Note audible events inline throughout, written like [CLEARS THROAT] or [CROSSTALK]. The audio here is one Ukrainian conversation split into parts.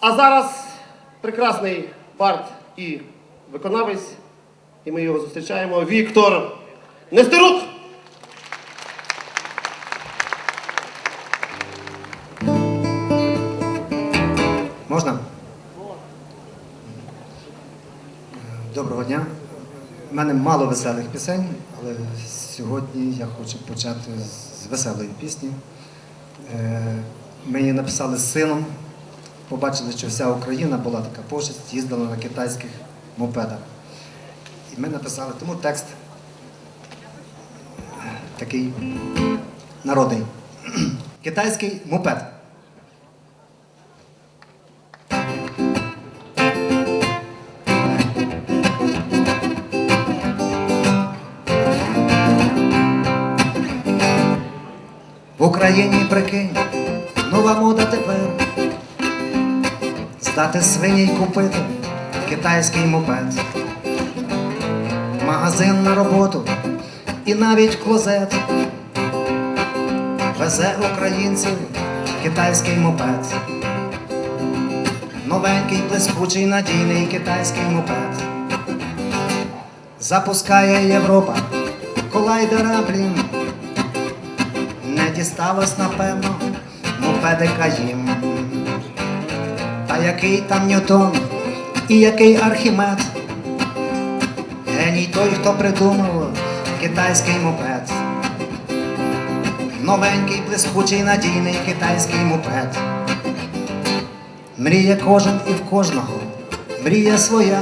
А зараз прекрасний бард і виконавець, і ми його зустрічаємо. Віктор Нестерук! Можна? Доброго дня. У мене мало веселих пісень, але сьогодні я хочу почати з веселої пісні. Е, Ми її написали з сином. Побачили, що вся Україна була така пошесть, їздила на китайських мопедах. І ми написали, тому текст такий народний. [CLEARS THROAT] Китайський мопед. В Україні прикинь, нова мода тепер. Здати свині й купити китайський мопед. Магазин на роботу і навіть клозет. Везе українців китайський мопед. Новенький, блискучий, надійний китайський мопед. Запускає Європа колайдера, блін. Не дісталось, напевно, мопедика їм. Який там Ньютон і який Архімед. Геній той, хто придумав китайський мопед. Новенький, блискучий, надійний китайський мопед. Мріє кожен і в кожного, мрія своя.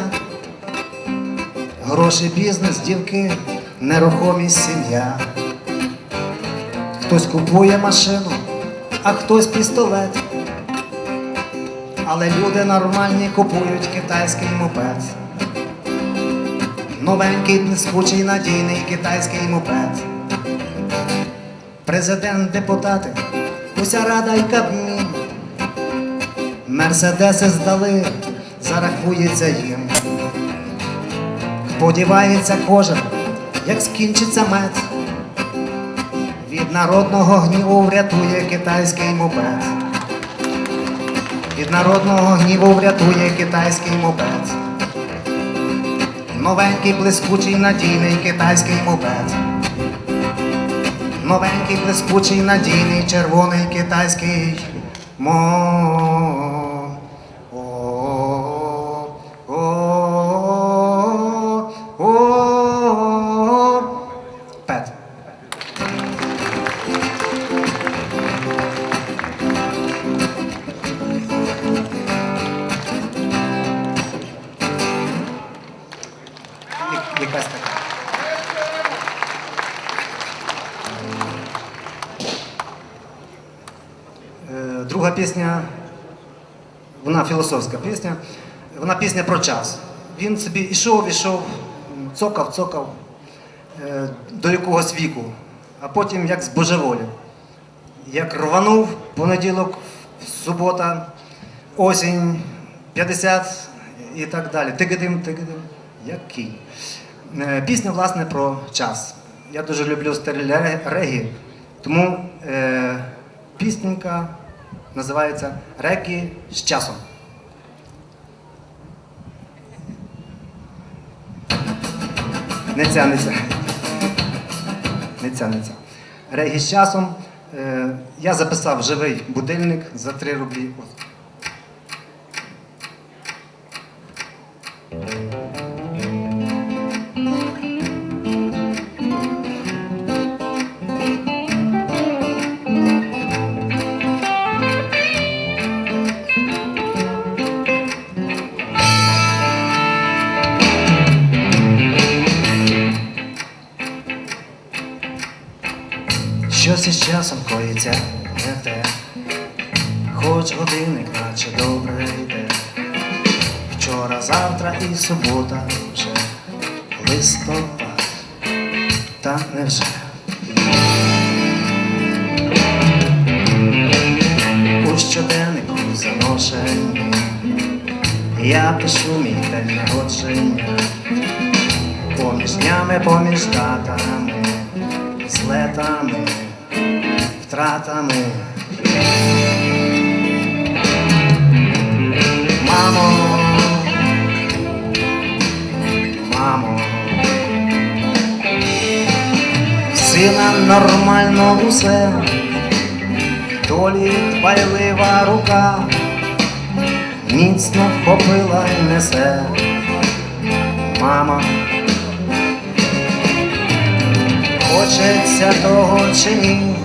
Гроші, бізнес, дівки, нерухомість, сім'я. Хтось купує машину, а хтось пістолет. Але люди нормальні купують китайський мопед. Новенький, блискучий, надійний китайський мопед. Президент, депутати, уся рада й кабмін. Мерседеси здали, зарахується їм. Сподівається кожен, як скінчиться мед. Від народного гніву врятує китайський мопед. Від народного гніву врятує китайський мопед. Новенький, блискучий, надійний китайський мопед. Новенький, блискучий, надійний, червоний китайський мо. О, Друга пісня, вона філософська пісня, вона пісня про час. Він собі ішов, ішов, цокав, цокав е, до якогось віку, а потім як збожеволів. Як рванув понеділок, субота, осінь, 50 і так далі. Тигидим, тигидим, який. Е, Пісня, власне, про час. Я дуже люблю ре- регі, тому е, пісненька називається Рекі з часом. Не ця, не ця. Регі з часом. Е, я записав живий будильник за 3 рублі. Щось із часом коїться не те, хоч годинник наче добре йде. Вчора, завтра і субота вже. Листопад, та невже. У щоденнику заношені, я пишу мій день народження, поміж днями, поміж датами, злетами, втратами. Мамо, мамо, сина нормально усе, долі байлива рука, міцно вхопила й несе, мама. Хочеться того чи ні,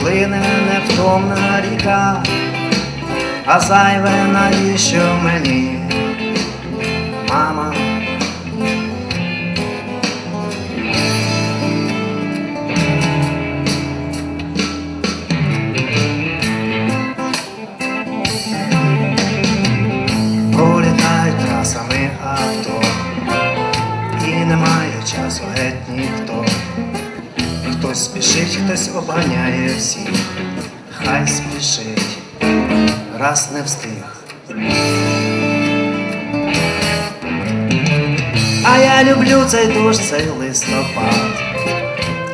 плине невтомна ріка, а зайве навіщо мені, мама. Хтось обганяє всіх, хай спішить, раз не встиг. А я люблю цей дощ, цей листопад,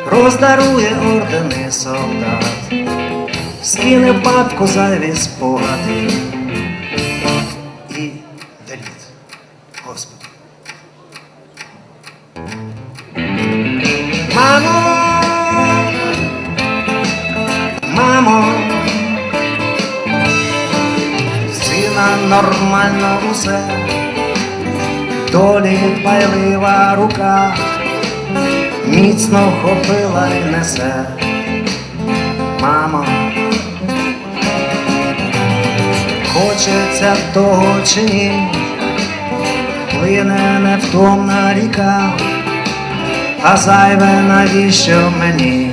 роздарує ордени солдат, скине папку зайві спогади нормально усе, долі дбайлива рука, міцно вхопила й несе, мамо. Хочеться того чи ні, плине невтомна ріка, а зайве навіщо мені,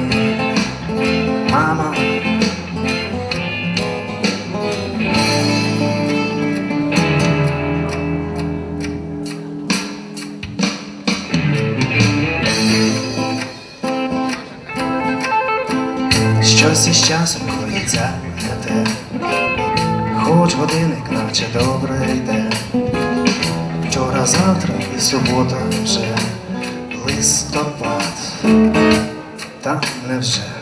Щось із часом коїться не те, хоч годинник наче добре йде. Вчора, завтра і субота вже листопад, та невже.